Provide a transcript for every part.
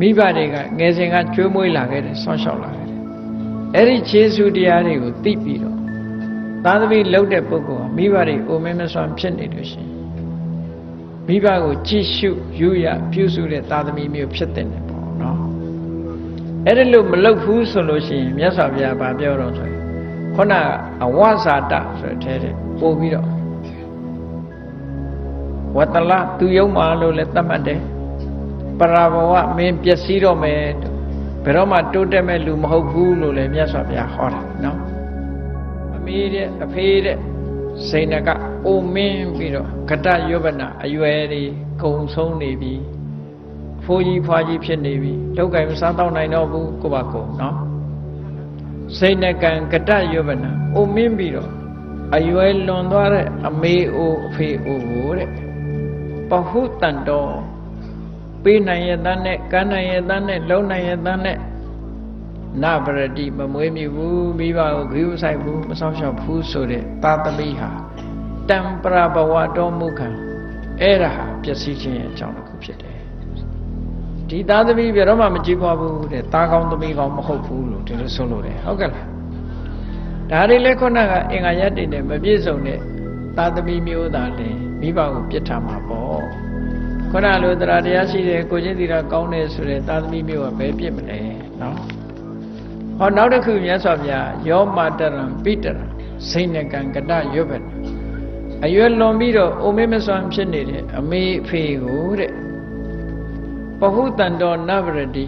မိဘတွေကငယ်စဉ်ကကျွေးမွေးလာခဲ့တယ်ဆောင်းလျှောက်လာခဲ့တယ်အဲ့ဒီခြေဆုတရားတွေကိုသိပြီးတော့သာသမီလှုပ်တဲ့ပုဂ္ဂိုလ်ကမိဘတွေအိုမင်းမစွမ်းဖြစ်နေလို့ရှိရင်မိဘကိုကြည့်ရှုယူရပြုစုတဲ့သာသမီမျိုးဖြစ်တဲ့တယ်ပေါ့နော်အဲ့ဒီလိုမလုပ်ဘူးဆိုလို့ရှိရင်မြတ်စွာဘုရားဗာပြောတော့ဆိုရင်ခုနကအဝဇာတဆိုတဲ့ထဲတဲ့ပို့ပြီးတော့ဝတ္တလသူယုံမာလို့လည်းသတ်မှတ်တယ် ပရာဘဝမင်းပျက်စီးတော့မယ်ဘယ်တော့မှတိုးတက်မဲ့လူမဟုတ်ဘူးလို့လည်းမြတ်စွာဘုရားဟောတာနော်အမေတဲ့အဖေတဲ့စိန်နကအိုမင်းပြီးတော့ကတယုဗနာအရွယ်တွေကုံဆုံးနေပြီအဖိုးကြီးဖွားကြီးဖြစ်နေပြီလောက်ကင်မစားတော့နိုင်တော့ဘူးကိုပါကိုနော်စိန်နကံကတယုဗနာအိုမင်းပြီးတော့အရွယ်လွန်သွားတဲ့အမေအိုအဖေအိုကိုတဲ့ပဟုတန်တော် ပေးနိုင်ရတဲ့နဲ့ကမ်းနိုင်ရတဲ့နဲ့လုံနိုင်ရတဲ့နဲ့နဗရတိမမွေးမြူဘူးမိဘကိုဂရုစိုက်ဘူးမဆောင်ရှောက်ဘူးဆိုတဲ့သာသမီဟာတံပရဘဝတော်မူခံအဲ့ဒါဟာပျက်စီးခြင်းရဲ့အကြောင်းတစ်ခုဖြစ်တယ်ဒီသာသမီဘယ်တော့မှမကြည့်ပွားဘူးတဲ့သားကောင်းသမီးကောင်းမဟုတ်ဘူးလို့ဒီလိုဆိုလို့တယ်ဟုတ်ကဲ့လားဒါတွေလည်းခုနကအင်္ဂါရက်တွေနဲ့မပြည့်စုံတဲ့သာသမီမျိုးသားလည်းမိဘကိုပြစ်ထားမှာပေါ့ ခုနလိုတရားတရားရှိတယ်ကိုချင်းသီလကောင်းတယ်ဆိုတဲ့သာသမီမျိုးကဘယ်ပြစ်မလဲနော်ဟောနောက်တစ်ခုမြတ်စွာဘုရားယောမတရံပိတရံစိဏကံကတရွတ်ပဲအရွယ်လွန်ပြီးတော့အိုမေမစွမ်းဖြစ်နေတဲ့အမေအဖေကိုတဲ့ပဟုတန်တော်နဗရတိ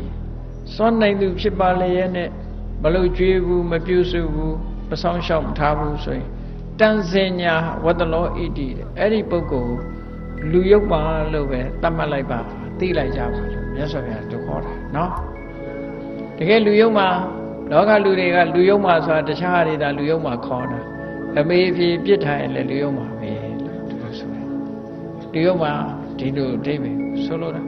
စွန့်နိုင်သူဖြစ်ပါလေရဲ့နဲ့မလို့ကြွေးဘူးမပြုစုဘူးမဆောင်ရှောက်မထားဘူးဆိုရင်တန်စင်ညာဝတ္တလောဣတိတဲ့အဲ့ဒီပုဂ္ဂိုလ် လူယုတ်ပါလို့ပဲသတ်မှတ်လိုက်ပါသိလိုက်ကြပါလို့မြတ်စွာဘုရားတို့ခေါ်တာနော်တကယ်လူယုတ်မှာလောကလူတွေကလူယုတ်မှာဆိုတာတခြားဟာတွေဒါလူယုတ်မှာခေါ်တာအမေအဖေပြစ်ထားရင်လည်းလူယုတ်မှာပဲလို့ဒီလိုဆိုတယ်လူယုတ်မှာဒီလိုအဓိပ္ပာယ်ဆိုလိုတာ